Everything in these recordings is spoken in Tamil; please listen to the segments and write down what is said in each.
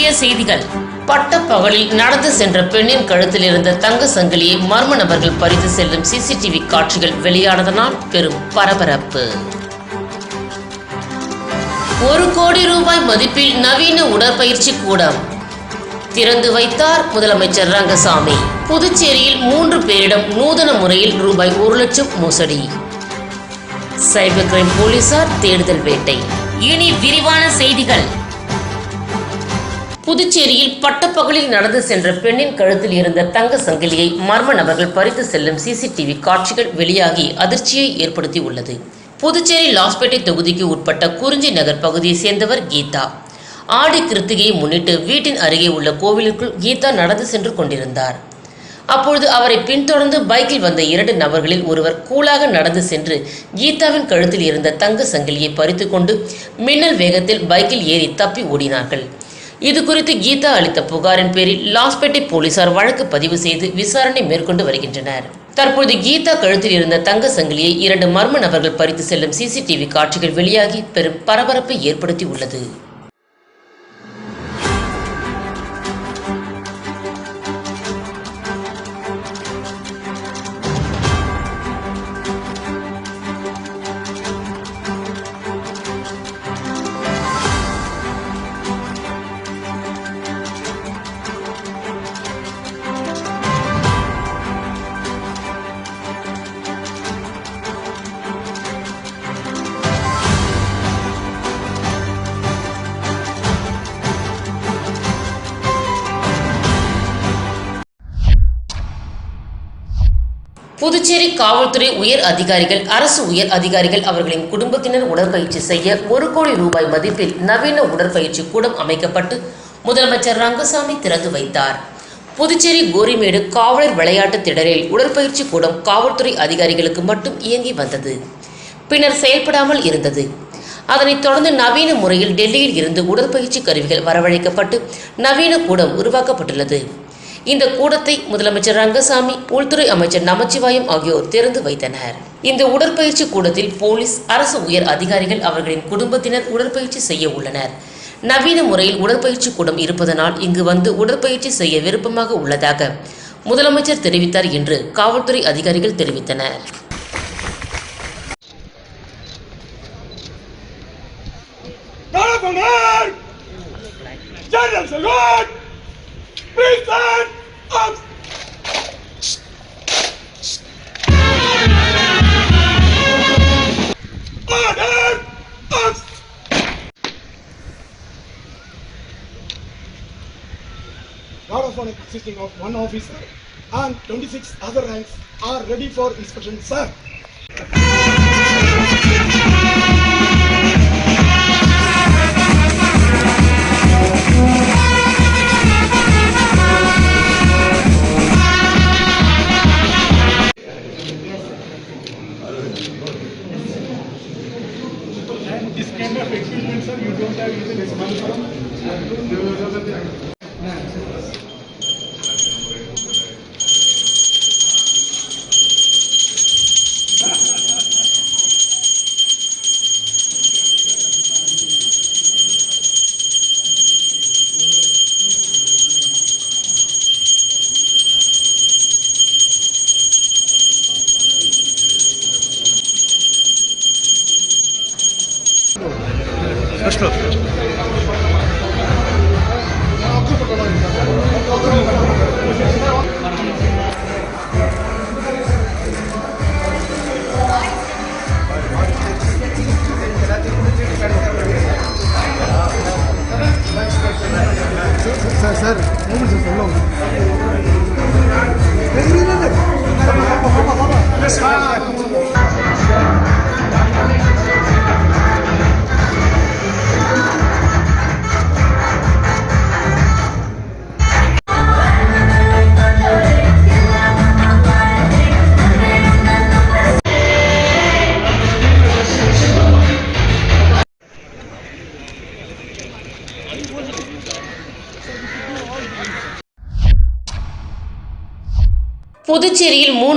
முக்கிய செய்திகள். பட்டப்பகலில் நடந்து சென்ற பெண்ணின் கழுத்தில் இருந்த தங்க சங்கிலியை மர்ம நபர்கள் பறித்து செல்லும் சிசிடிவி காட்சிகள் வெளியானதனால் பெரும் பரபரப்பு. ஒரு கோடி ரூபாய் மதிப்பில் நவீன உடற்பயிற்சி கூடம். திறந்து வைத்தார் முதலமைச்சர் ரங்கசாமி. புதுச்சேரியில் மூன்று பேரிடம் நூதன முறையில் ரூபாய் ஒரு லட்சம் மோசடி. சைபர் கிரைம் போலீசார் தேடுதல் வேட்டை. இனி விரிவான செய்திகள். புதுச்சேரியில் பட்டப்பகலில் நடந்து சென்ற பெண்ணின் கழுத்தில் இருந்த தங்க சங்கிலியை மர்ம நபர்கள் பறித்து செல்லும் சிசிடிவி காட்சிகள் வெளியாகி அதிர்ச்சியை ஏற்படுத்தி உள்ளது புதுச்சேரி லாஸ்பேட்டை தொகுதிக்கு உட்பட்ட குறிஞ்சி நகர் பகுதியை சேர்ந்தவர் கீதா. ஆடி கிருத்திகையை முன்னிட்டு வீட்டின் அருகே உள்ள கோவிலுக்குள் கீதா நடந்து சென்று கொண்டிருந்தார். அப்பொழுது அவரை பின்தொடர்ந்து பைக்கில் வந்த இரண்டு நபர்களில் ஒருவர் கூலாக நடந்து சென்று கீதாவின் கழுத்தில் இருந்த தங்க சங்கிலியை பறித்துக்கொண்டு மின்னல் வேகத்தில் பைக்கில் ஏறி தப்பி ஓடினார்கள். இது குறித்து கீதா அளித்த புகாரின் பேரில் லாஸ்பேட்டை போலீசார் வழக்கு பதிவு செய்து விசாரணை மேற்கொண்டு வருகின்றனர். தற்பொழுது கீதா கழுத்தில் இருந்த தங்க சங்கிலியை இரண்டு மர்ம நபர்கள் பறித்து செல்லும் சிசிடிவி காட்சிகள் வெளியாகி பெரும் பரபரப்பை ஏற்படுத்தி உள்ளது புதுச்சேரி காவல்துறை உயர் அதிகாரிகள் அரசு உயர் அதிகாரிகள் அவர்களின் குடும்பத்தினர் உடற்பயிற்சி செய்ய ஒரு கோடி ரூபாய் மதிப்பில் நவீன உடற்பயிற்சி கூடம் அமைக்கப்பட்டு முதலமைச்சர் ரங்கசாமி திறந்து வைத்தார். புதுச்சேரி கோரிமேடு காவலர் விளையாட்டு திடலில் உடற்பயிற்சி கூடம் காவல்துறை அதிகாரிகளுக்கு மட்டும் இயங்கி வந்தது. பின்னர் செயல்படாமல் இருந்தது. அதனைத் தொடர்ந்து நவீன முறையில் டெல்லியில் இருந்து உடற்பயிற்சி கருவிகள் வரவழைக்கப்பட்டு நவீன கூடம் உருவாக்கப்பட்டுள்ளது. இந்த கூடத்தை முதலமைச்சர் ரங்கசாமி உள்துறை அமைச்சர் நமச்சிவாயம் ஆகியோர் திறந்து வைத்தனர். இந்த உடற்பயிற்சி கூடத்தில் போலீஸ் அரசு உயர் அதிகாரிகள் அவர்களின் குடும்பத்தினர் உடற்பயிற்சி செய்ய உள்ளனர். நவீன முறையில் உடற்பயிற்சி கூடம் இருப்பதனால் இங்கு வந்து உடற்பயிற்சி செய்ய விருப்பமாக உள்ளதாக முதலமைச்சர் தெரிவித்தார் என்று காவல்துறை அதிகாரிகள் தெரிவித்தனர். Governor! Present! Up! Order! Of honor consisting of one officer and 26 other ranks are ready for inspection, sir.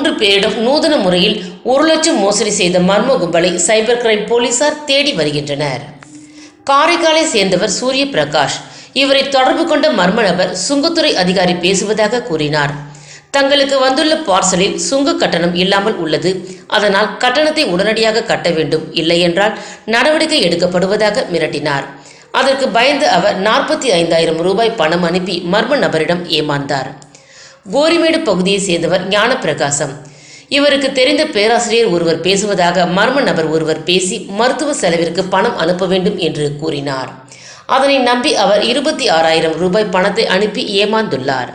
மூன்று பேரிடம் நூதன முறையில் ஒரு லட்சம் மோசடி செய்த மர்ம கும்பலை சைபர் கிரைம் போலீசார் தேடி வருகின்றனர். காரைக்காலை சேர்ந்தவர் சூரிய பிரகாஷ் இவரை தொடர்பு கொண்ட மர்ம நபர் சுங்கத்துறை அதிகாரி பேசுவதாக கூறினார். தங்களுக்கு வந்துள்ள பார்சலில் சுங்க கட்டணம் இல்லாமல் உள்ளது. அதனால் கட்டணத்தை உடனடியாக கட்ட வேண்டும். இல்லையென்றால் நடவடிக்கை எடுக்கப்படுவதாக மிரட்டினார். அதற்கு பயந்து அவர் நாற்பத்தி ஐந்தாயிரம் ரூபாய் பணம் அனுப்பி மர்ம நபரிடம் ஏமாந்தார். கோரிமேடு பகுதியை சேர்ந்தவர் ஞானப்பிரகாசம். இவருக்கு தெரிந்த பேராசிரியர் ஒருவர் பேசுவதாக மர்ம நபர் ஒருவர் பேசி மருத்துவ செலவிற்கு பணம் அனுப்ப வேண்டும் என்று கூறினார். அதனை நம்பி அவர் இருபத்தி ஆறாயிரம் ரூபாய் பணத்தை அனுப்பி ஏமாந்துள்ளார்.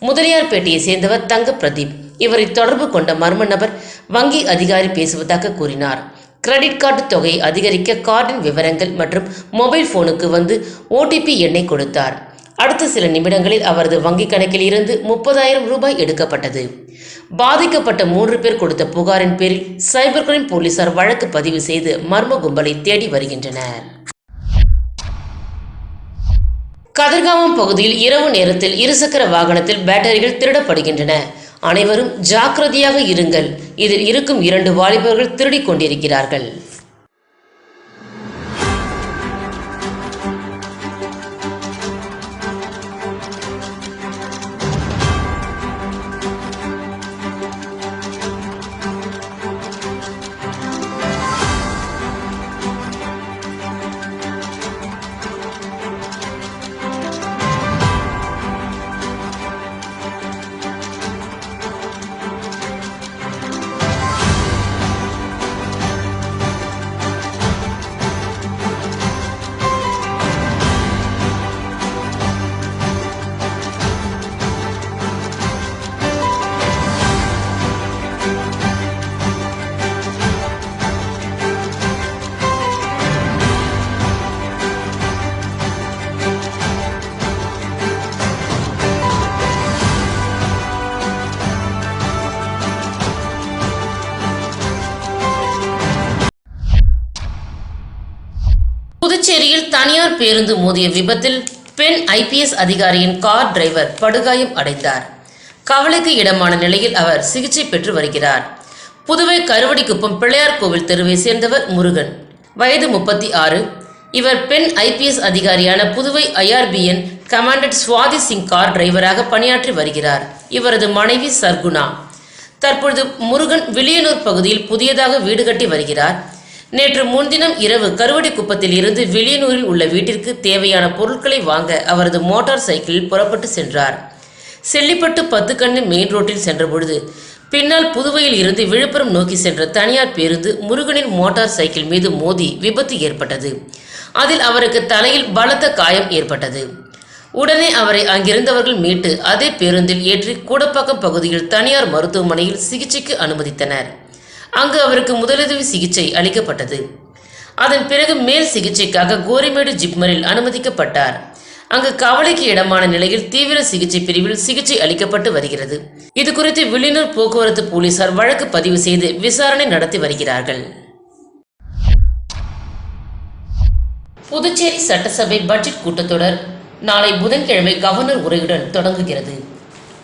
முதலியார்பேட்டையை சேர்ந்தவர் தங்க பிரதீப் இவரை தொடர்பு கொண்ட மர்ம நபர் வங்கி அதிகாரி பேசுவதாக கூறினார். கிரெடிட் கார்டு தொகையை அதிகரிக்க கார்டின் விவரங்கள் மற்றும் மொபைல் போனுக்கு வந்து ஓடிபி எண்ணை கொடுத்தார். அடுத்த சில நிமிடங்களில் அவரது வங்கிக் கணக்கில் இருந்து முப்பதாயிரம் ரூபாய் எடுக்கப்பட்டது. பாதிக்கப்பட்ட மூன்று பேர் கொடுத்த புகாரின் பேரில் சைபர் கிரைம் போலீசார் வழக்கு பதிவு செய்து மர்ம கும்பலை தேடி வருகின்றனர். கதிர்காமம் பகுதியில் இரவு நேரத்தில் இருசக்கர வாகனத்தில் பேட்டரிகள் திருடப்படுகின்றன. அனைவரும் ஜாக்கிரதையாக இருங்கள். இதில் இருக்கும் இரண்டு வாலிபர்கள் திருடிக் கொண்டிருக்கிறார்கள். பேருந்து மோதிய விபத்தில் பெண் ஐபிஎஸ் அதிகாரியின் கார் டிரைவர் படுகாயம் அடைந்தார். கவலைக்கு இடமான நிலையில் அவர் சிகிச்சை பெற்று வருகிறார். புதுவை கருவடிக்குப்பம் பிள்ளையார் கோவில் தெருவை சேர்ந்தவர் முருகன். வயது முப்பத்தி ஆறு. இவர் பெண் ஐபிஎஸ் அதிகாரியான Puduvai IRBN commandant Swathi Singh car டிரைவராக பணியாற்றி வருகிறார். இவரது மனைவி சர்குணா. தற்பொழுது முருகன் வில்லியனூர் பகுதியில் புதியதாக வீடு கட்டி வருகிறார். நேற்று முன்தினம் இரவு கருவடிக்குப்பத்தில் இருந்து வெளியனூரில் உள்ள வீட்டிற்கு தேவையான பொருட்களை வாங்க அவரது மோட்டார் சைக்கிளில் புறப்பட்டு சென்றார். செல்லிப்பட்டு பத்துக்கண்ணு மெயின் ரோட்டில் சென்றபொழுது பின்னால் புதுவையில் இருந்து விழுப்புரம் நோக்கி சென்ற தனியார் பேருந்து முருகனின் மோட்டார் சைக்கிள் மீது மோதி விபத்து ஏற்பட்டது. அதில் அவருக்கு தலையில் பலத்த காயம் ஏற்பட்டது. உடனே அவரை அங்கிருந்தவர்கள் மீட்டு அதே பேருந்தில் ஏற்றி கூடப்பாக்கம் பகுதியில் தனியார் மருத்துவமனையில் சிகிச்சைக்கு அனுமதித்தனர். அங்கு அவருக்கு முதலுதவி சிகிச்சை அளிக்கப்பட்டது. அதன் பிறகு மேல் சிகிச்சைக்காக கோரிமேடு ஜிப்மரில் அனுமதிக்கப்பட்டார். அங்கு கவலைக்கு இடமான நிலையில் தீவிர சிகிச்சை பிரிவில் சிகிச்சை அளிக்கப்பட்டு வருகிறது. இது குறித்து வில்லியனூர் போக்குவரத்து போலீசார் வழக்கு பதிவு செய்து விசாரணை நடத்தி வருகிறார்கள். புதுச்சேரி சட்டசபை பட்ஜெட் கூட்டத்தொடர் நாளை புதன்கிழமை கவர்னர் உரையுடன் தொடங்குகிறது.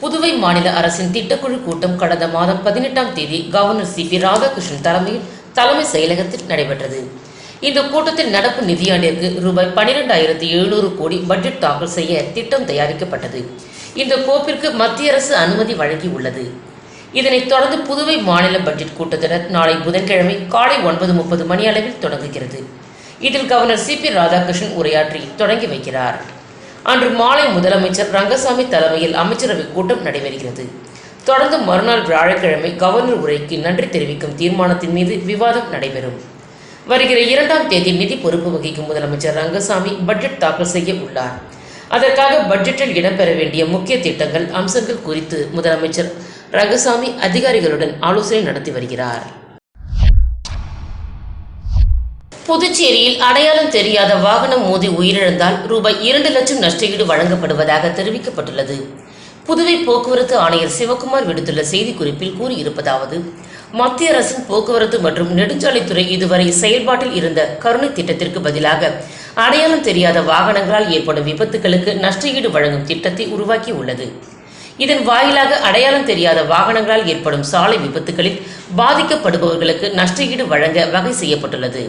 புதுவை மாநில அரசின் திட்டக்குழு கூட்டம் கடந்த மாதம் பதினெட்டாம் தேதி கவர்னர் சி பி ராதாகிருஷ்ணன் தலைமையில் தலைமை செயலகத்தில் நடைபெற்றது. இந்த கூட்டத்தில் நடப்பு நிதியாண்டிற்கு ரூபாய் பனிரெண்டாயிரத்தி எழுநூறு கோடி பட்ஜெட் தாக்கல் செய்ய திட்டம் தயாரிக்கப்பட்டது. இந்த கோப்பிற்கு மத்திய அரசு அனுமதி வழங்கியுள்ளது இதனைத் தொடர்ந்து புதுவை மாநில பட்ஜெட் கூட்டத்தொடர் நாளை புதன்கிழமை காலை ஒன்பது முப்பது மணி அளவில் தொடங்குகிறது. இதில் கவர்னர் சி பி ராதாகிருஷ்ணன் உரையாற்றி தொடங்கி வைக்கிறார். அன்று மாலை முதலமைச்சர் ரங்கசாமி தலைமையில் அமைச்சரவை கூட்டம் நடைபெறுகிறது. தொடர்ந்து மறுநாள் வியாழக்கிழமை கவர்னர் உரைக்கு நன்றி தெரிவிக்கும் தீர்மானத்தின் மீது விவாதம் நடைபெறும். வருகிற இரண்டாம் தேதி நிதி பொறுப்பு வகிக்கும் முதலமைச்சர் ரங்கசாமி பட்ஜெட் தாக்கல் செய்ய உள்ளார். அதற்காக பட்ஜெட்டில் இடம்பெற வேண்டிய முக்கிய திட்டங்கள் அம்சங்கள் குறித்து முதலமைச்சர் ரங்கசாமி அதிகாரிகளுடன் ஆலோசனை நடத்தி வருகிறார். புதுச்சேரியில் அடையாளம் தெரியாத வாகனம் மோதி உயிரிழந்தால் ரூபாய் இரண்டு லட்சம் நஷ்டஈடு வழங்கப்படுவதாக தெரிவிக்கப்பட்டுள்ளது. புதுவை போக்குவரத்து ஆணையர் சிவகுமார் விடுத்துள்ள செய்திக்குறிப்பில் கூறியிருப்பதாவது மத்திய அரசின் போக்குவரத்து மற்றும் நெடுஞ்சாலைத்துறை இதுவரை செயல்பாட்டில் இருந்த கருணை திட்டத்திற்கு பதிலாக அடையாளம் தெரியாத வாகனங்களால் ஏற்படும் விபத்துகளுக்கு நஷ்டஈடு வழங்கும் திட்டத்தை உருவாக்கி உள்ளது இதன் வாயிலாக அடையாளம் தெரியாத வாகனங்களால் ஏற்படும் சாலை விபத்துகளில் பாதிக்கப்படுபவர்களுக்கு நஷ்டஈடு வழங்க வகை செய்யப்பட்டுள்ளது.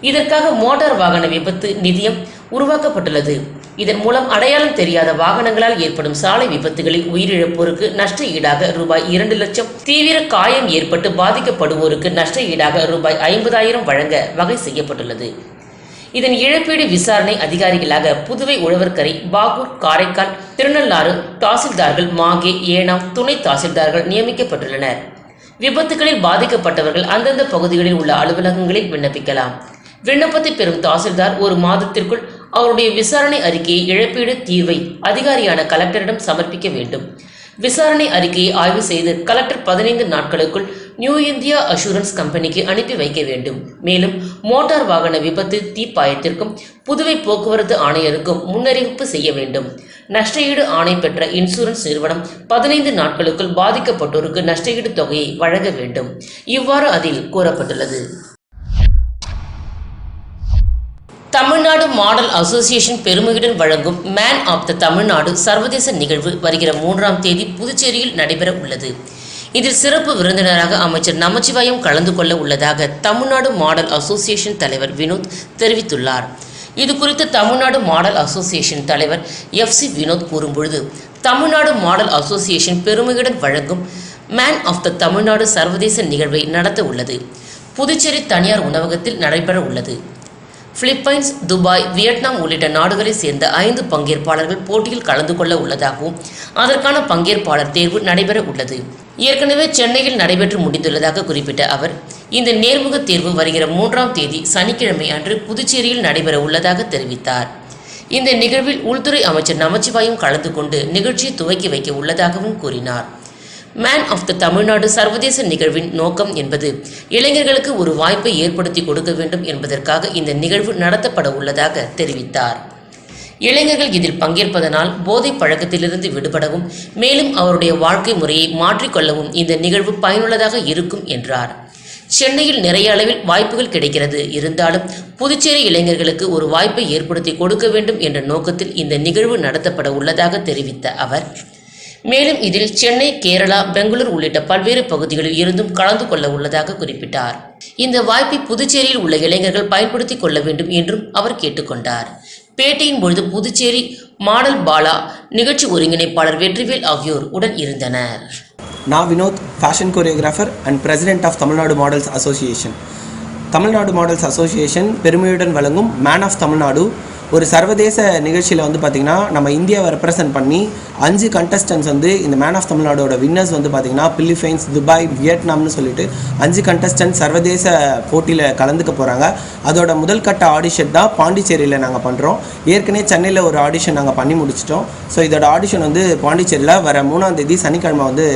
இதற்காக மோட்டார் வாகன விபத்து நிதியம் உருவாக்கப்பட்டுள்ளது. இதன் மூலம் அடையாளம் தெரியாத வாகனங்களால் ஏற்படும் சாலை விபத்துகளில் உயிரிழப்போருக்கு நஷ்ட ஈடாக ரூபாய் இரண்டு லட்சம். தீவிர காயம் ஏற்பட்டு பாதிக்கப்படுவோருக்கு நஷ்ட ஈடாக ரூபாய் ஐம்பதாயிரம் வழங்க வகை செய்யப்பட்டுள்ளது. இதன் இழப்பீடு விசாரணை அதிகாரிகளாக புதுவை உழவர்கரை பாகூர் காரைக்கால் திருநள்ளாறு தாசில்தார்கள் மாகே ஏனாம் துணை தாசில்தார்கள் நியமிக்கப்பட்டுள்ளனர். விபத்துகளில் பாதிக்கப்பட்டவர்கள் அந்தந்த பகுதிகளில் உள்ள அலுவலகங்களில் விண்ணப்பிக்கலாம். விண்ணப்பத்தை பெறும் தாசில்தார் ஒரு மாதத்திற்குள் அவருடைய விசாரணை அறிக்கையை இழப்பீடு தீர்வை அதிகாரியான கலெக்டரிடம் சமர்ப்பிக்க வேண்டும். விசாரணை அறிக்கையை ஆய்வு செய்து கலெக்டர் பதினைந்து நாட்களுக்குள் நியூ இந்தியா அஷூரன்ஸ் கம்பெனிக்கு அனுப்பி வைக்க வேண்டும். மேலும் மோட்டார் வாகன விபத்து தீப்பாயத்திற்கும் புதுவை போக்குவரத்து ஆணையருக்கும் முன்னறிவிப்பு செய்ய வேண்டும். நஷ்டஈடு ஆணை பெற்ற இன்சூரன்ஸ் நிறுவனம் பதினைந்து நாட்களுக்குள் பாதிக்கப்பட்டோருக்கு நஷ்டஈடு தொகையை வழங்க வேண்டும். இவ்வாறு அதில் கூறப்பட்டுள்ளது. தமிழ்நாடு மாடல் அசோசியேஷன் பெருமையுடன் வழங்கும் மேன் ஆஃப் த தமிழ்நாடு சர்வதேச நிகழ்வு வருகிற மூன்றாம் தேதி புதுச்சேரியில் நடைபெற உள்ளது. இதில் சிறப்பு விருந்தினராக அமைச்சர் நமச்சிவாயம் கலந்து கொள்ள உள்ளதாக தமிழ்நாடு மாடல் அசோசியேஷன் தலைவர் வினோத் தெரிவித்துள்ளார். இது குறித்து தமிழ்நாடு மாடல் அசோசியேஷன் தலைவர் எஃப் சி வினோத் கூறும்பொழுது தமிழ்நாடு மாடல் அசோசியேஷன் பெருமையுடன் வழங்கும் மேன் ஆஃப் த தமிழ்நாடு சர்வதேச நிகழ்வை நடத்த உள்ளது. புதுச்சேரி தனியார் உணவகத்தில் நடைபெற உள்ளது. பிலிப்பைன்ஸ் துபாய் வியட்நாம் உள்ளிட்ட நாடுகளைச் சேர்ந்த ஐந்து பங்கேற்பாளர்கள் போட்டியில் கலந்து கொள்ள உள்ளதாகவும் அதற்கான பங்கேற்பாளர் தேர்வு நடைபெற உள்ளது. ஏற்கனவே சென்னையில் நடைபெற்று முடிந்துள்ளதாக குறிப்பிட்ட அவர் இந்த நேர்முக தேர்வு வருகிற மூன்றாம் தேதி சனிக்கிழமை அன்று புதுச்சேரியில் நடைபெற உள்ளதாக தெரிவித்தார். இந்த நிகழ்வில் உள்துறை அமைச்சர் நமச்சிவாயும் கலந்து கொண்டு நிகழ்ச்சியை துவக்கி வைக்க உள்ளதாகவும் கூறினார். மேன் ஆஃப் த தமிழ்நாடு சர்வதேச நிகழ்வின் நோக்கம் என்பது இளைஞர்களுக்கு ஒரு வாய்ப்பை ஏற்படுத்தி கொடுக்க வேண்டும் என்பதற்காக இந்த நிகழ்வு நடத்தப்பட உள்ளதாக தெரிவித்தார். இளைஞர்கள் இதில் பங்கேற்பதனால் போதை பழக்கத்திலிருந்து விடுபடவும் மேலும் அவருடைய வாழ்க்கை முறையை மாற்றிக்கொள்ளவும் இந்த நிகழ்வு பயனுள்ளதாக இருக்கும் என்றார். சென்னையில் நிறைய அளவில் வாய்ப்புகள் கிடைக்கிறது. இருந்தாலும் புதுச்சேரி இளைஞர்களுக்கு ஒரு வாய்ப்பை ஏற்படுத்தி கொடுக்க வேண்டும் என்ற நோக்கத்தில் இந்த நிகழ்வு நடத்தப்பட உள்ளதாக தெரிவித்த அவர் மேலும் இதில் சென்னை கேரளா பெங்களூர் உள்ளிட்ட பல்வேறு பகுதிகளில் இருந்தும் கலந்து கொள்ள உள்ளதாக குறிப்பிட்டார். இந்த வாய்ப்பை புதுச்சேரியில் உள்ள இளைஞர்கள் பயன்படுத்திக் கொள்ள வேண்டும் என்றும் அவர் கேட்டுக்கொண்டார் பேட்டியின் பொழுது புதுச்சேரி மாடல் பாலா நிகழ்ச்சி ஒருங்கிணைப்பாளர் வெற்றிவேல் ஆகியோர் உடன் இருந்தனர். நான் Vinod fashion choreographer and president of Tamil Nadu models association Tamil Nadu models association பெருமையுடன் வழங்கும் மேன் ஆஃப் தமிழ்நாடு ஒரு சர்வதேச நிகழ்ச்சியில் வந்து பார்த்திங்கன்னா நம்ம இந்தியாவை ரெப்ரசன்ட் பண்ணி அஞ்சு கண்டஸ்டன்ஸ் வந்து இந்த மேன் ஆஃப் தமிழ்நாடோட வின்னர்ஸ் வந்து பார்த்திங்கன்னா பிலிப்பைன்ஸ் துபாய் வியட்நாம்னு சொல்லிட்டு அஞ்சு கண்டஸ்டன்ட் சர்வதேச போட்டியில் கலந்துக்க போகிறாங்க அதோட முதல் கட்ட ஆடிஷன் தான் பாண்டிச்சேரியில் நாங்கள் பண்ணுறோம் ஏற்கனவே சென்னையில் ஒரு ஆடிஷன் நாங்கள் பண்ணி முடிச்சிட்டோம். ஸோ இதோட ஆடிஷன் வந்து பாண்டிச்சேரியில் வர மூணாம் தேதி சனிக்கிழமை வந்து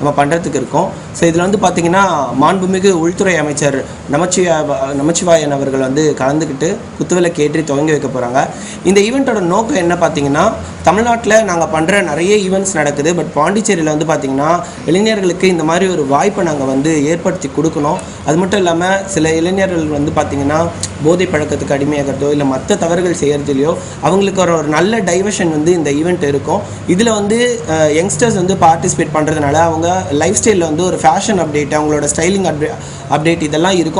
நம்ம பண்ணுறதுக்கு இருக்கோம். ஸோ இதில் வந்து பார்த்திங்கன்னா மாண்புமிகு உள்துறை அமைச்சர் நமச்சிவா நமச்சிவாயன் அவர்கள் வந்து கலந்துக்கிட்டு குத்துவிளக்கு ஏற்றி துவங்கி வைக்க போகிறாங்க இந்த ஈவெண்ட்டோட நோக்கம் என்ன பார்த்தீங்கன்னா தமிழ்நாட்டில் நாங்கள் பண்ணுற நிறைய ஈவெண்ட்ஸ் நடக்குது. பட் பாண்டிச்சேரியில் வந்து பார்த்திங்கன்னா இளைஞர்களுக்கு இந்த மாதிரி ஒரு வாய்ப்பை நாங்கள் வந்து ஏற்படுத்தி கொடுக்கணும். அது மட்டும் இல்லாமல் சில இளைஞர்கள் வந்து பார்த்திங்கன்னா போதை பழக்கத்துக்கு அடிமையாகிறதோ இல்லை மற்ற தவறுகள் செய்கிறதுலையோ அவங்களுக்கு ஒரு ஒரு நல்ல டைவர்ஷன் வந்து இந்த ஈவெண்ட் இருக்கும். இதில் வந்து யங்ஸ்டர்ஸ் வந்து பார்ட்டிசிபேட் பண்ணுறதுனால அவங்க லைஃப் ஸ்டைலில் வந்து ஒரு ஃபேஷன் அப்டேட் அவங்களோட ஸ்டைலிங் அப்டே அப்டேட் இதெல்லாம் இருக்கும்.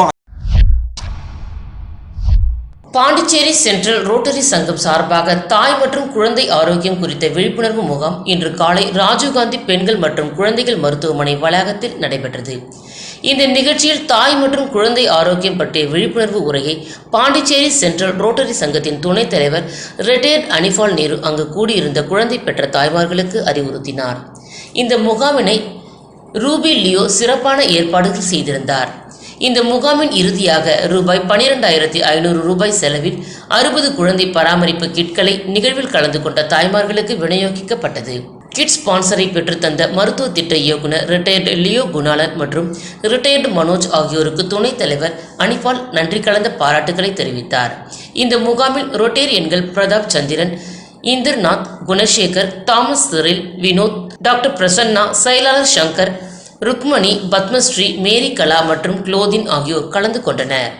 பாண்டிச்சேரி சென்ட்ரல் ரோட்டரி சங்கம் சார்பாக தாய் மற்றும் குழந்தை ஆரோக்கியம் குறித்த விழிப்புணர்வு முகாம் இன்று காலை ராஜீவ்காந்தி பெண்கள் மற்றும் குழந்தைகள் மருத்துவமனை வளாகத்தில் நடைபெற்றது. இந்த நிகழ்ச்சியில் தாய் மற்றும் குழந்தை ஆரோக்கியம் பற்றிய விழிப்புணர்வு உரையை பாண்டிச்சேரி சென்ட்ரல் ரோட்டரி சங்கத்தின் துணைத் தலைவர் ரிட்டையர்ட் அனிஃபால் நேரு அங்கு கூடியிருந்த குழந்தை பெற்ற தாய்மார்களுக்கு அறிவுறுத்தினார். இந்த முகாமினை ரூபி லியோ சிறப்பான ஏற்பாடுகள் செய்திருந்தார். இந்த முகாமின் இறுதியாக ரூபாய் பனிரெண்டாயிரத்தி ஐநூறு ரூபாய் செலவில் அறுபது குழந்தை பராமரிப்பு கிட்களை நிகழ்வில் கலந்து கொண்ட தாய்மார்களுக்கு விநியோகிக்கப்பட்டது. கிட் ஸ்பான்சரை பெற்றுத்தந்த மருத்துவ திட்ட இயக்குனர் ரிட்டையர்டு லியோ குணாலன் மற்றும் ரிட்டையர்டு மனோஜ் ஆகியோருக்கு துணைத் தலைவர் அனிபால் நன்றி கலந்த பாராட்டுகளை தெரிவித்தார். இந்த முகாமில் ரொட்டேரியன்கள் Pratap Chandran Indranath Gunasekar Thomas Cyril Vinod doctor Prasanna செயலாளர் சங்கர் ருக்மணி பத்மஸ்ரீ மேரி கலா மற்றும் குளோதின் ஆகியோர் கலந்து கொண்டனர்.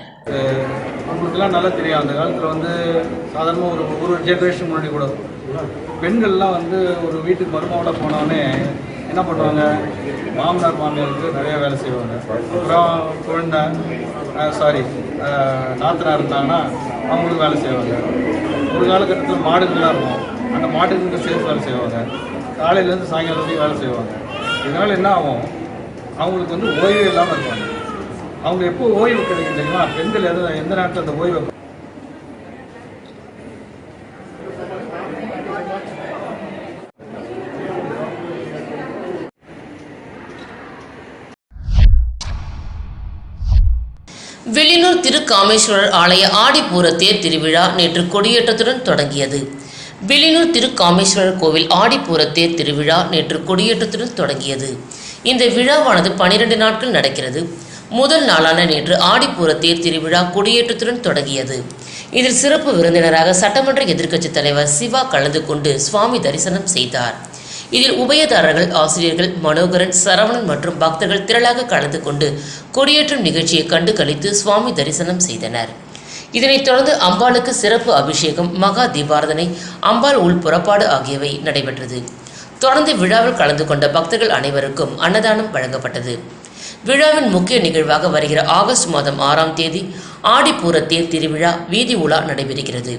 அவங்களுக்குலாம் நல்லா தெரியும். அந்த காலத்தில் வந்து சாதாரணமாக ஒரு ஒரு ஜென்ரேஷன் முன்னாடி கூட பெண்கள்லாம் வந்து ஒரு வீட்டுக்கு மருமாவோட போனோடனே என்ன பண்ணுவாங்க? மாமனார் மாமியாருக்கு நிறைய வேலை செய்வாங்க. அப்புறம் குழந்தை சாரி நாத்தனார் இருந்தாங்கன்னா அவங்களுக்கு வேலை செய்வாங்க. ஒரு காலகட்டத்தில் மாடுகள்லாம் இருக்கும். அந்த மாட்டுக்கு சேர்த்து வேலை செய்வாங்க. காலையிலேருந்து சாயங்காலம் வரைக்கும் வேலை செய்வாங்க. இதனால் என்ன ஆகும்? அவங்களுக்கு வந்து ஓய்வு இல்லாமல் இருப்பாங்க. அவங்க எப்போ ஓய்வு கிடைக்கும் தெரியுமா? பெண்கள் எது எந்த நாட்டில் அந்த ஓய்வு வெளியூர் திருக்காமேஸ்வரர் ஆலய ஆடிப்பூர தேர் திருவிழா நேற்று கொடியேற்றத்துடன் தொடங்கியது. வெளியூர் திருக்காமேஸ்வரர் கோவில் ஆடிப்பூர தேர் திருவிழா நேற்று கொடியேற்றத்துடன் தொடங்கியது. இந்த விழாவானது பனிரெண்டு நாட்கள் நடக்கிறது. முதல் நாளான நேற்று ஆடிப்பூர தேர் திருவிழா கொடியேற்றத்துடன் தொடங்கியது. இதில் சிறப்பு விருந்தினராக சட்டமன்ற எதிர்க்கட்சித் தலைவர் சிவா கலந்து கொண்டு சுவாமி தரிசனம் செய்தார். இதில் உபயதாரர்கள் ஆசிரியர்கள் மனோகரன் சரவணன் மற்றும் பக்தர்கள் திரளாக கலந்து கொண்டு கொடியேற்றும் நிகழ்ச்சியை கண்டு கழித்து சுவாமி தரிசனம் செய்தனர். இதனைத் தொடர்ந்து அம்பாளுக்கு சிறப்பு அபிஷேகம் மகா தீபாரதனை அம்பாள் உள் புறப்பாடு ஆகியவை நடைபெற்றது. தொடர்ந்து விழாவில் கலந்து கொண்ட பக்தர்கள் அனைவருக்கும் அன்னதானம் வழங்கப்பட்டது. விழாவின் முக்கிய நிகழ்வாக வருகிற ஆகஸ்ட் மாதம் ஆறாம் தேதி ஆடிப்பூர தேர் திருவிழா வீதி உலா நடைபெறுகிறது.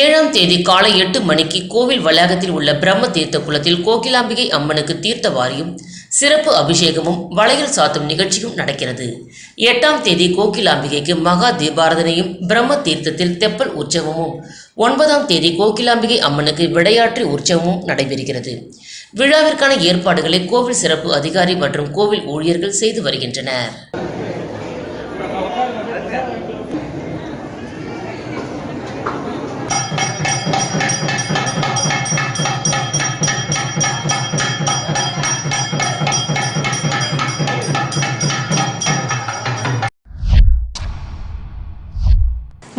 ஏழாம் தேதி காலை எட்டு மணிக்கு கோவில் வளாகத்தில் உள்ள பிரம்ம தீர்த்த குளத்தில் கோகிலாம்பிகை அம்மனுக்கு தீர்த்த வாரியும் சிறப்பு அபிஷேகமும் வளையல் சாத்தும் நிகழ்ச்சியும் நடக்கிறது. எட்டாம் தேதி கோகிலாம்பிகைக்கு மகா தீபாரதனையும் பிரம்ம தீர்த்தத்தில் தெப்பல் உற்சவமும். ஒன்பதாம் தேதி கோகிலாம்பிகை அம்மனுக்கு விளையாட்டு உற்சவமும் நடைபெறுகிறது. விழாவிற்கான ஏற்பாடுகளை கோவில் சிறப்பு அதிகாரி மற்றும் கோவில் ஊழியர்கள் செய்து வருகின்றனர்.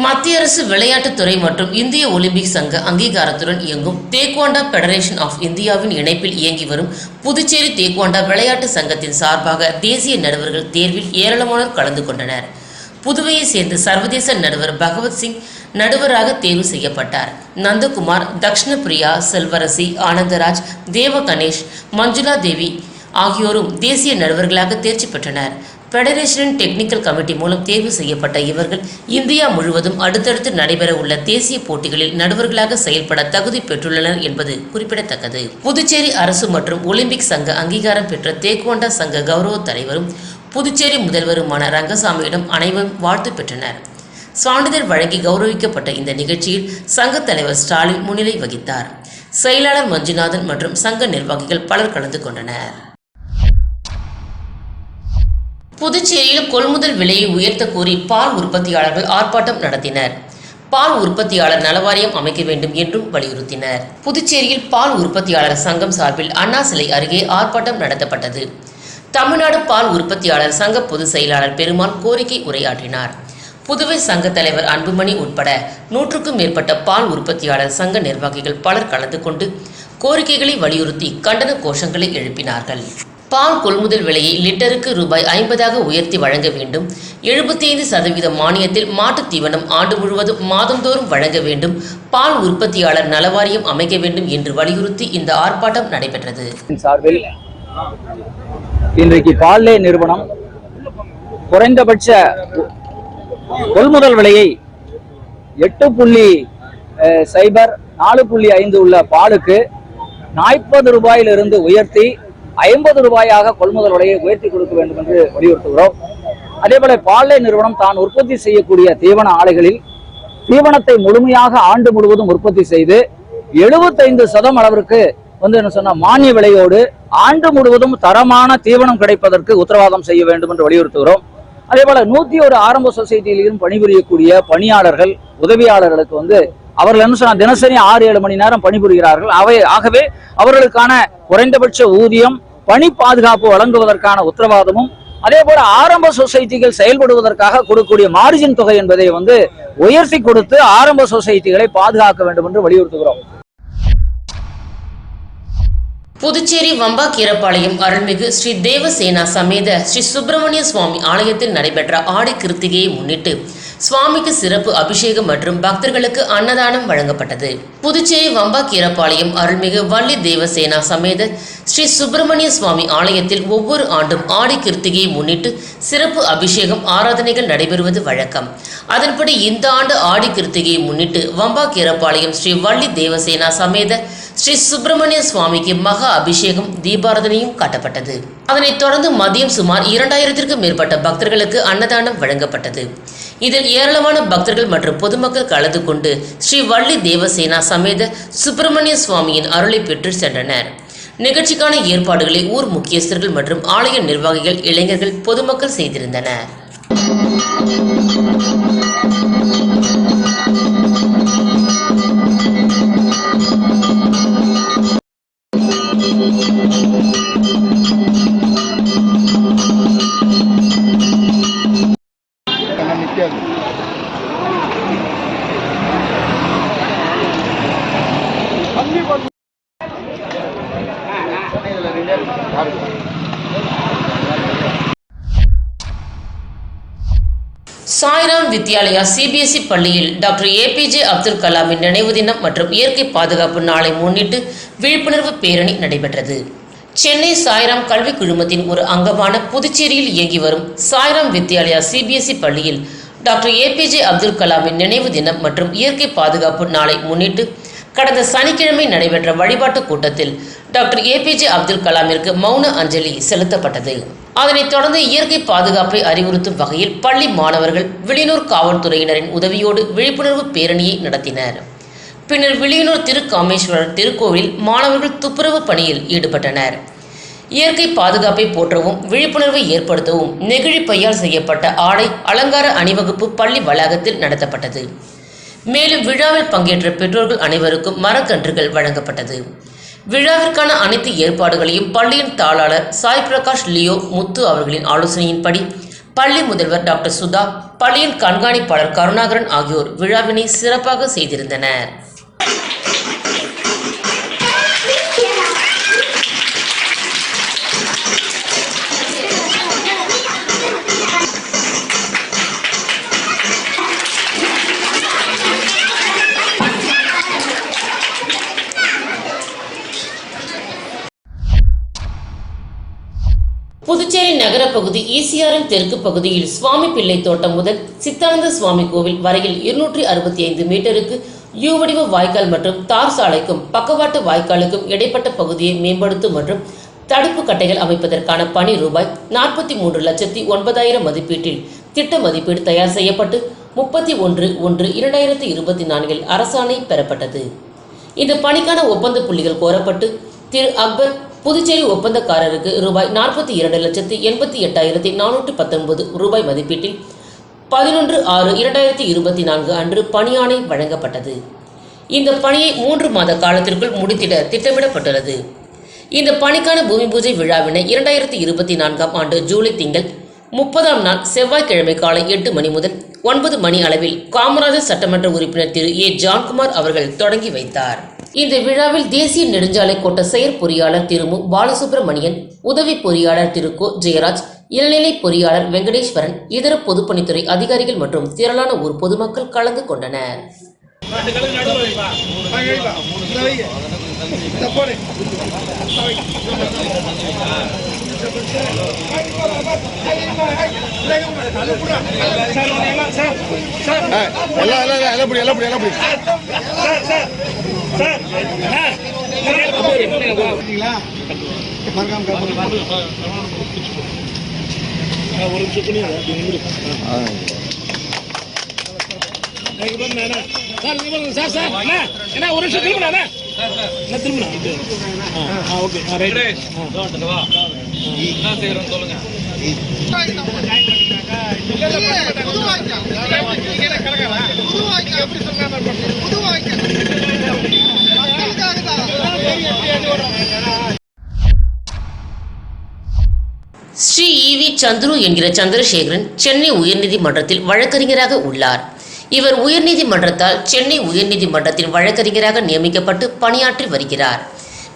மத்திய அரசு விளையாட்டுத்துறை மற்றும் இந்திய ஒலிம்பிக் சங்க அங்கீகாரத்துடன் இயங்கும் தேக்வாண்டா பெடரேஷன் ஆஃப் இந்தியாவின் இணைப்பில் இயங்கி வரும் புதுச்சேரி தேக்வாண்டா விளையாட்டு சங்கத்தின் சார்பாக தேசிய நடுவர்கள் தேர்வில் ஏராளமானோர் கலந்து கொண்டனர். புதுவையை சேர்ந்த சர்வதேச நடுவர் பகவத் சிங் நடுவராக தேர்வு செய்யப்பட்டார். நந்தகுமார் தக்ஷணபிரியா செல்வரசி ஆனந்தராஜ் தேவ கணேஷ் மஞ்சுளா தேவி ஆகியோரும் தேசிய நடுவர்களாக தேர்ச்சி பெற்றனர். ஃபெடரேஷனின் டெக்னிக்கல் கமிட்டி மூலம் தேர்வு செய்யப்பட்ட இவர்கள் இந்தியா முழுவதும் அடுத்தடுத்து நடைபெற உள்ள தேசிய போட்டிகளில் நடுவர்களாக செயல்பட தகுதி பெற்றுள்ளனர் என்பது குறிப்பிடத்தக்கது. புதுச்சேரி அரசு மற்றும் ஒலிம்பிக் சங்க அங்கீகாரம் பெற்ற தேக்வாண்டா சங்க கௌரவ தலைவரும் புதுச்சேரி முதல்வருமான ரங்கசாமியிடம் அனைவரும் வாழ்த்து பெற்றனர். சான்றிதழ் வழங்கி கௌரவிக்கப்பட்ட இந்த நிகழ்ச்சியில் சங்க தலைவர் ஸ்டாலின் முன்னிலை வகித்தார். செயலாளர் மஞ்சுநாதன் மற்றும் சங்க நிர்வாகிகள் பலர் கலந்து கொண்டனர். புதுச்சேரியில் கொள்முதல் விலையை உயர்த்த கோரி பால் உற்பத்தியாளர்கள் ஆர்ப்பாட்டம் நடத்தினர். பால் உற்பத்தியாளர் நலவாரியம் அமைக்க வேண்டும் என்றும் வலியுறுத்தினர். புதுச்சேரியில் பால் உற்பத்தியாளர் சங்கம் சார்பில் அண்ணா சிலை அருகே ஆர்ப்பாட்டம் நடத்தப்பட்டது. தமிழ்நாடு பால் உற்பத்தியாளர் சங்க பொதுச் செயலாளர் பெருமாள் கோரிக்கை உரையாற்றினார். புதுவை சங்க தலைவர் அன்புமணி உட்பட நூற்றுக்கும் மேற்பட்ட பால் உற்பத்தியாளர் சங்க நிர்வாகிகள் பலர் கலந்து கொண்டு கோரிக்கைகளை வலியுறுத்தி கண்டன கோஷங்களை எழுப்பினார்கள். பால் கொள்முதல் விலையை லிட்டருக்கு ரூபாய் ஐம்பதாக உயர்த்தி வழங்க வேண்டும். எழுபத்தி ஐந்து சதவீத மானியத்தில் மாட்டுத் தீவனம் ஆண்டு முழுவதும் மாதந்தோறும் வழங்க வேண்டும். பால் உற்பத்தியாளர் நலவாரியம் அமைக்க வேண்டும் என்று வலியுறுத்தி இந்த ஆர்ப்பாட்டம் நடைபெற்றது. சார்பில் இன்றைக்கு பால்லே நிறுவனம் குறைந்தபட்ச கொள்முதல் விலையை எட்டு புள்ளி சைபர் நாலு புள்ளி ஐந்து உள்ள பாலுக்கு நாற்பது ரூபாயிலிருந்து உயர்த்தி ஐம்பது ரூபாயாக கொள்முதல் விலையை உயர்த்தி கொடுக்க வேண்டும் என்று வலியுறுத்துகிறோம். அதே போல நிறுவனம் தான் உற்பத்தி செய்யக்கூடிய தீவன ஆலைகளில் தீவனத்தை முழுமையாக ஆண்டு முழுவதும் உற்பத்தி செய்து எழுபத்தைந்து சதம் அளவிற்கு வந்து என்ன சொன்ன மானிய விலையோடு ஆண்டு முழுவதும் தரமான தீவனம் கிடைப்பதற்கு உத்தரவாதம் செய்ய வேண்டும் என்று வலியுறுத்துகிறோம். அதே போல நூத்தி ஒரு ஆரம்ப சொசைட்டியிலும் பணிபுரியக்கூடிய பணியாளர்கள் உதவியாளர்களுக்கு வந்து அவர்கள் என்ன சொன்னா தினசரி ஆறு ஏழு மணி நேரம் பணிபுரிகிறார்கள். அவை ஆகவே அவர்களுக்கான குறைந்தபட்ச ஊதியம் பணி பாதுகாப்பு வழங்குவதற்கான உத்தரவாதமும் அதே போல ஆரம்ப சொசைட்டிகள் செயல்படுவதற்காக கொடுக்கக்கூடிய மார்ஜின் தொகை என்பதை வந்து உயர்த்தி கொடுத்து ஆரம்ப சொசைட்டிகளை பாதுகாக்க வேண்டும் என்று வலியுறுத்துகிறோம். புதுச்சேரி வம்பாக்கீரப்பாளையம் அருள்மிகு ஸ்ரீ தேவசேனா சமேத ஸ்ரீ சுப்பிரமணிய சுவாமி ஆலயத்தில் நடைபெற்ற ஆடி கிருத்திகையை முன்னிட்டு சுவாமிக்கு சிறப்பு அபிஷேகம் மற்றும் பக்தர்களுக்கு அன்னதானம் வழங்கப்பட்டது. புதுச்சேரி வம்பாக்கீரப்பாளையம் அருள்மிகு வள்ளி தேவசேனா சமேத ஸ்ரீ சுப்பிரமணிய சுவாமி ஆலயத்தில் ஒவ்வொரு ஆண்டும் ஆடி கிருத்திகையை முன்னிட்டு சிறப்பு அபிஷேகம் ஆராதனைகள் நடைபெறுவது வழக்கம். அதன்படி இந்த ஆண்டு ஆடி கிருத்திகையை முன்னிட்டு வம்பாக்கீரப்பாளையம் ஸ்ரீ வள்ளி தேவசேனா சமேத ஸ்ரீ சுப்பிரமணிய சுவாமிக்கு மகா அபிஷேகம் தீபாரதனையும் காட்டப்பட்டது. அதனைத் தொடர்ந்து மதியம் சுமார் இரண்டாயிரத்திற்கும் மேற்பட்ட பக்தர்களுக்கு அன்னதானம் வழங்கப்பட்டது. இதில் ஏராளமான பக்தர்கள் மற்றும் பொதுமக்கள் கலந்து கொண்டு ஸ்ரீ வள்ளி தேவசேனா சமேத சுப்பிரமணிய சுவாமியின் அருளை பெற்று சென்றனர். நிகழ்ச்சிக்கான ஏற்பாடுகளை ஊர் முக்கியஸ்தர்கள் மற்றும் ஆலய நிர்வாகிகள் இளைஞர்கள் பொதுமக்கள் செய்திருந்தனர். வித்யாலயா சிபிஎஸ்இ பள்ளியில் டாக்டர் ஏபிஜே அப்துல் கலாமின் நினைவு தினம் மற்றும் இயற்கை பாதுகாப்பு நாளை முன்னிட்டு விழிப்புணர்வு பேரணி நடைபெற்றது. சென்னை சாய்ராம் கல்விக் குழுமத்தின் ஒரு அங்கமான புதுச்சேரியில் இயங்கி வரும் சாய்ராம் வித்யாலயா சிபிஎஸ்இ பள்ளியில் டாக்டர் ஏபிஜே அப்துல் கலாமின் நினைவு தினம் மற்றும் இயற்கை பாதுகாப்பு நாளை முன்னிட்டு கடந்த சனிக்கிழமை நடைபெற்ற வழிபாட்டு கூட்டத்தில் டாக்டர் ஏபிஜே அப்துல் கலாமிற்கு மௌன அஞ்சலி செலுத்தப்பட்டது. அதனைத் தொடர்ந்து இயற்கை பாதுகாப்பை அறிவுறுத்தும் வகையில் பள்ளி மாணவர்கள் விளினூர் காவல்துறையினரின் உதவியோடு விழிப்புணர்வு பேரணியை நடத்தினர். பின்னர் விளியனூர் திருக்காமேஸ்வரர் திருக்கோவில் மாணவர்கள் துப்புரவு பணியில் ஈடுபட்டனர். இயற்கை பாதுகாப்பை போற்றவும் விழிப்புணர்வை ஏற்படுத்தவும் நெகிழி பையால் செய்யப்பட்ட ஆடை அலங்கார அணிவகுப்பு பள்ளி வளாகத்தில் நடத்தப்பட்டது. மேலும் விழாவில் பங்கேற்ற பெற்றோர்கள் அனைவருக்கும் மரக்கன்றுகள் வழங்கப்பட்டது. விழாவிற்கான அனைத்து ஏற்பாடுகளையும் பள்ளியின் தாளாளர் சாய் பிரகாஷ் லியோ முத்து அவர்களின் ஆலோசனையின்படி பள்ளி முதல்வர் டாக்டர் சுதா பள்ளியின் கண்காணிப்பாளர் கருணாகரன் ஆகியோர் விழாவினை சிறப்பாக செய்திருந்தனர். புதுச்சேரி நகர பகுதி ஈசிஆரின் தெற்கு பகுதியில் சுவாமி பிள்ளை தோட்டம் முதல் சித்தானந்த சுவாமி கோவில் வரையில் இருநூற்றி அறுபத்தி ஐந்து மீட்டருக்கு யூ வடிவ வாய்க்கால் மற்றும் தார் சாலைக்கும் பக்கவாட்டு வாய்க்காலுக்கும் இடைப்பட்ட பகுதியை மேம்படுத்தும் மற்றும் தடுப்பு கட்டைகள் அமைப்பதற்கான பணி ரூபாய் நாற்பத்தி மூன்று லட்சத்தி ஒன்பதாயிரம் மதிப்பீட்டில் திட்ட மதிப்பீடு தயார் செய்யப்பட்டு முப்பத்தி ஒன்று ஒன்று இரண்டாயிரத்தி இருபத்தி நான்கில் அரசாணை பெறப்பட்டது. இந்த பணிக்கான ஒப்பந்த புள்ளிகள் கோரப்பட்டு திரு அக்பர் புதுச்சேரி ஒப்பந்தக்காரருக்கு ரூபாய் நாற்பத்தி இரண்டு லட்சத்தி எண்பத்தி எட்டாயிரத்தி நானூற்றி பத்தொன்பது ரூபாய் மதிப்பீட்டில் பதினொன்று ஆறு இரண்டாயிரத்தி இருபத்தி நான்கு அன்று பணியாணை வழங்கப்பட்டது. இந்த பணியை மூன்று மாத காலத்திற்குள் முடித்திட திட்டமிடப்பட்டுள்ளது. இந்த பணிக்கான பூமி பூஜை விழாவினை இரண்டாயிரத்தி இருபத்தி நான்காம் ஆண்டு ஜூலை திங்கள் முப்பதாம் நாள் செவ்வாய்க்கிழமை காலை எட்டு மணி முதல் ஒன்பது மணி அளவில் காமராஜர் சட்டமன்ற உறுப்பினர் திரு ஏ ஜான்குமார் அவர்கள் தொடங்கி வைத்தார். இந்த விழாவில் தேசிய நெடுஞ்சாலை கோட்ட செயற் பொறியாளர் திரு மு பாலசுப்ரமணியன் உதவி பொறியாளர் திரு கோ ஜெயராஜ் இளநிலை பொறியாளர் வெங்கடேஸ்வரன் இதர பொதுப்பணித்துறை அதிகாரிகள் மற்றும் திரளான ஊர் பொதுமக்கள் கலந்து கொண்டனர். மறக்காம ஒரு நிமிஷம் துணி அதை அப்படி நிமிரு. அதுக்கு பாருங்க, அண்ணா. சார், சார், ஒரு நிமிஷம் ஓகே, ஆ, ரைட். ஆ. என்ன செய்யறோம் சொல்லுங்க ஸ்ரீ ஈவி சந்துரு என்கிற சந்திரசேகரன் சென்னை உயர்நீதிமன்றத்தில் வழக்கறிஞராக உள்ளார். இவர் உயர்நீதிமன்றத்தால் சென்னை உயர்நீதிமன்றத்தின் வழக்கறிஞராக நியமிக்கப்பட்டு பணியாற்றி வருகிறார்.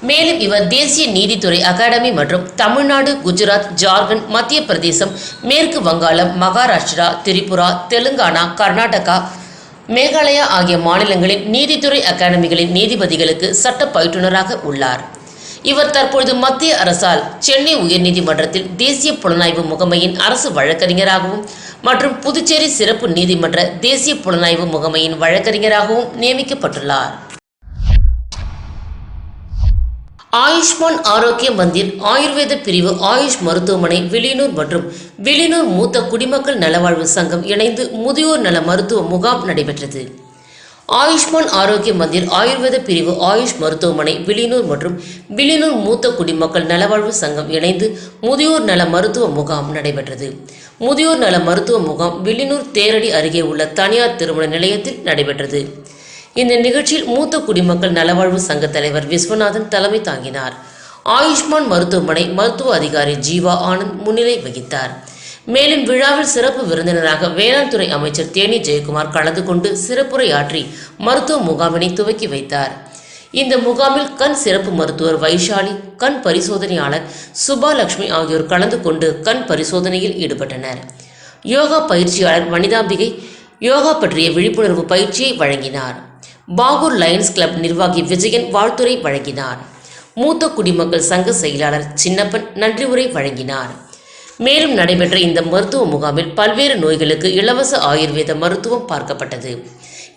மேலும் இவர் தேசிய நீதித்துறை அகாடமி மற்றும் தமிழ்நாடு குஜராத் ஜார்க்கண்ட் மத்திய பிரதேசம் மேற்கு வங்காளம் மகாராஷ்டிரா திரிபுரா தெலுங்கானா கர்நாடகா மேகாலயா ஆகிய மாநிலங்களின் நீதித்துறை அகாடமிகளின் நீதிபதிகளுக்கு சட்ட பயிற்றுனராக உள்ளார். இவர் தற்பொழுது மத்திய அரசால் சென்னை உயர்நீதிமன்றத்தில் தேசிய புலனாய்வு முகமையின் அரசு வழக்கறிஞராகவும் மற்றும் புதுச்சேரி சிறப்பு நீதிமன்ற தேசிய புலனாய்வு முகமையின் வழக்கறிஞராகவும் நியமிக்கப்பட்டுள்ளார். ஆயுஷ்மான் ஆரோக்கிய மந்திர் ஆயுர்வேத பிரிவு ஆயுஷ் மருத்துவமனை வெளியனூர் மற்றும் வில்லியனூர் மூத்த குடிமக்கள் நலவாழ்வு சங்கம் இணைந்து முதியோர் நல மருத்துவ முகாம் நடைபெற்றது. ஆயுஷ்மான் ஆரோக்கிய மந்திர் ஆயுர்வேத பிரிவு ஆயுஷ் மருத்துவமனை வெளியனூர் மற்றும் வில்லியனூர் மூத்த குடிமக்கள் நலவாழ்வு சங்கம் இணைந்து முதியோர் நல மருத்துவ முகாம் நடைபெற்றது. முதியோர் நல மருத்துவ முகாம் வில்லினூர் தேரடி அருகே உள்ள தனியார் திருமண நிலையத்தில் நடைபெற்றது. இந்த நிகழ்ச்சியில் மூத்த குடிமக்கள் நலவாழ்வு சங்க தலைவர் விஸ்வநாதன் தலைமை தாங்கினார். ஆயுஷ்மான் மருத்துவமனை மருத்துவ அதிகாரி ஜீவா ஆனந்த் முன்னிலை வகித்தார். மேலும் விழாவில் சிறப்பு விருந்தினராக வேளாண் துறை அமைச்சர் தேனி ஜெயக்குமார் கலந்து கொண்டு சிறப்புரையாற்றி மருத்துவ முகாமினை துவக்கி வைத்தார். இந்த முகாமில் கண் சிறப்பு மருத்துவர் வைஷாலி கண் பரிசோதனையாளர் சுபாலட்சுமி ஆகியோர் கலந்து கொண்டு கண் பரிசோதனையில் ஈடுபட்டனர். யோகா பயிற்சியாளர் வனிதாம்பிகை யோகா பற்றிய விழிப்புணர்வு பயிற்சியை வழங்கினார். பாகூர் லயன்ஸ் கிளப் நிர்வாகி விஜயன் வாழ்த்துரை வழங்கினார். மூத்த குடிமக்கள் சங்க செயலாளர் சின்னப்பன் நன்றி உரை வழங்கினார். மேலும் நடைபெற்ற இந்த மருத்துவ முகாமில் பல்வேறு நோய்களுக்கு இலவச ஆயுர்வேத மருத்துவம் பார்க்கப்பட்டது.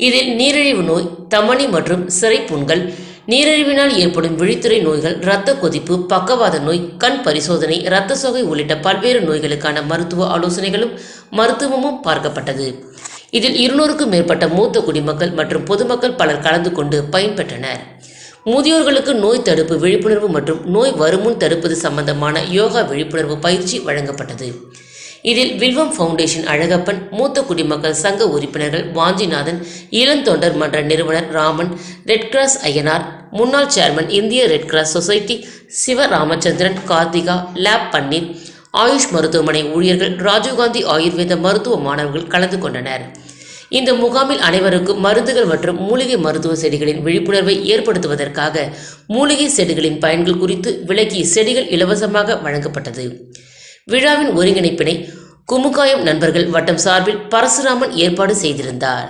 இதில் நீரிழிவு நோய் தமனி மற்றும் சிறைப்புண்கள் நீரிழிவினால் ஏற்படும் விழித்துறை நோய்கள் இரத்த கொதிப்பு பக்கவாத நோய் கண் பரிசோதனை இரத்த சோகை உள்ளிட்ட பல்வேறு நோய்களுக்கான மருத்துவ ஆலோசனைகளும் மருத்துவமும் பார்க்கப்பட்டது. இதில் இருநூறுக்கும் மேற்பட்ட மூத்த குடிமக்கள் மற்றும் பொதுமக்கள் பலர் கலந்து கொண்டு பயன்பெற்றனர். முதியோர்களுக்கு நோய் தடுப்பு விழிப்புணர்வு மற்றும் நோய் வருமுன் தடுப்பது சம்பந்தமான யோகா விழிப்புணர்வு பயிற்சி வழங்கப்பட்டது. இதில் வில்வம் ஃபவுண்டேஷன் அழகப்பன் மூத்த குடிமக்கள் சங்க உறுப்பினர்கள் வாஞ்சிநாதன் இளந்தொண்டர் மன்ற நிறுவனர் ராமன் ரெட் கிராஸ் ஐயனார் முன்னாள் சேர்மன் இந்திய Red Cross society Siva Ramachandran Karthika lab Panneer Ayush மருத்துவமனை ஊழியர்கள் ராஜீவ்காந்தி ஆயுர்வேத மருத்துவ மாணவர்கள் கலந்து கொண்டனர். இந்த முகாமில் அனைவருக்கும் மருந்துகள் மற்றும் மூலிகை மருத்துவ செடிகளின் விழிப்புணர்வை ஏற்படுத்துவதற்காக மூலிகை செடிகளின் பயன்கள் குறித்து விளக்கி செடிகள் இலவசமாக வழங்கப்பட்டது. விழாவின் ஒருங்கிணைப்பினை குமுகாயம் நண்பர்கள் வட்டம் சார்பில் பரசுராமன் ஏற்பாடு செய்திருந்தார்.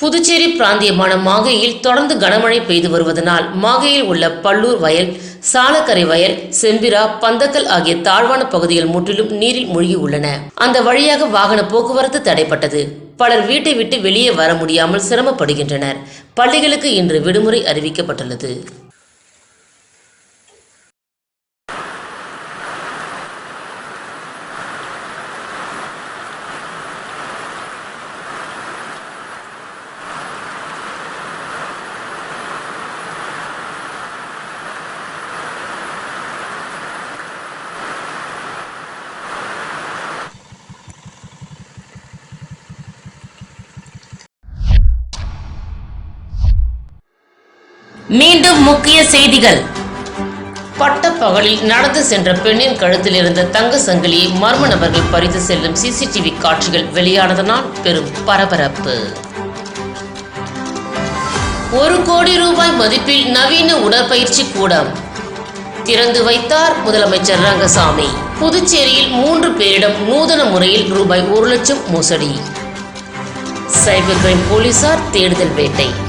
புதுச்சேரி பிராந்தியமான மாகையில் தொடர்ந்து கனமழை பெய்து வருவதனால் மாகையில் உள்ள பல்லூர் வயல் சாலக்கரை வயல் செம்பிரா பந்தக்கல் ஆகிய தாழ்வான பகுதிகள் முற்றிலும் நீரில் மூழ்கி உள்ளன. அந்த வழியாக வாகன போக்குவரத்து தடைப்பட்டது. பலர் வீட்டை விட்டு வெளியே வர முடியாமல் சிரமப்படுகின்றனர். பள்ளிகளுக்கு இன்று விடுமுறை அறிவிக்கப்பட்டுள்ளது. மீண்டும் முக்கிய செய்திகள். பட்டப்பகலில் நடந்து சென்ற பெண்ணின் கழுத்தில் இருந்த தங்க சங்கிலியை மர்ம நபர்கள் பறித்து செல்லும் சிசிடிவி காட்சிகள் வெளியானதனால் பெரும் பரபரப்பு. ஒரு கோடி ரூபாய் மதிப்பில் நவீன உடற்பயிற்சி கூடம். திறந்து வைத்தார் முதலமைச்சர் ரங்கசாமி. புதுச்சேரியில் மூன்று பேரிடம் நூதன முறையில் ரூபாய் ஒரு லட்சம் மோசடி. சைபர் கிரைம் போலீசார் தேடுதல் வேட்டை.